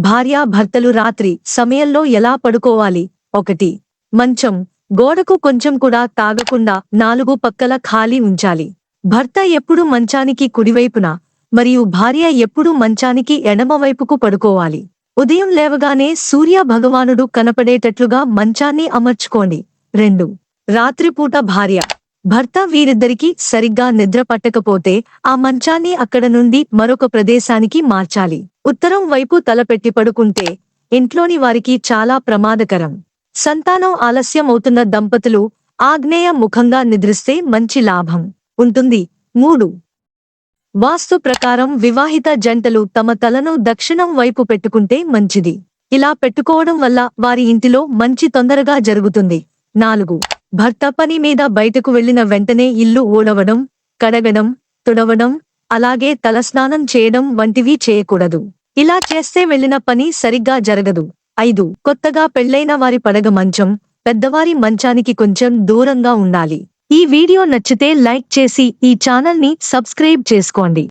భార్యాభర్తలు రాత్రి సమయంలో ఎలా పడుకోవాలి? ఒకటి. మంచం. గోడకు కొంచెం కూడా తాగకుండా నాలుగు పక్కల ఖాళీ ఉంచాలి. భర్త ఎప్పుడు మంచానికి కుడివైపున మరియు భార్య ఎప్పుడు మంచానికి ఎడమవైపుకు పడుకోవాలి. ఉదయం లేవగానే సూర్య భగవానుడు కనపడేటట్లుగా మంచాన్ని అమర్చుకోండి. రెండు. రాత్రిపూట భార్య. భర్త వీరిద్దరికీ సరిగ్గా నిద్ర పట్టకపోతే ఆ మంచాన్ని అక్కడ నుండి మరొక ప్రదేశానికి మార్చాలి. ఉత్తరం వైపు తలపెట్టి పడుకుంటే ఇంట్లోని వారికి చాలా ప్రమాదకరం. సంతానం ఆలస్యం అవుతున్న దంపతులు ఆగ్నేయ ముఖంగా నిద్రిస్తే మంచి లాభం. ఉంటుంది. మూడు. వాస్తు ప్రకారం వివాహిత జంటలు తమ తలను దక్షిణం వైపు పెట్టుకుంటే మంచిది. ఇలా పెట్టుకోవడం వల్ల వారి ఇంటిలో మంచి తొందరగా జరుగుతుంది. నాలుగు. భర్త పని మీద బయటకు వెళ్ళిన వెంటనే ఇల్లు ఓడవడం కడగడం తుడవడం అలాగే తలస్నానం చేయడం వంటివి చేయకూడదు. ఇలా చేస్తే వెళ్ళిన పని సరిగ్గా జరగదు. ఐదు. కొత్తగా పెళ్ళైన వారి పడగ మంచం పెద్దవారి మంచానికి కొంచెం దూరంగా ఉండాలి. ఈ వీడియో నచ్చితే లైక్ చేసి ఈ ఛానల్ని సబ్స్క్రైబ్ చేసుకోండి.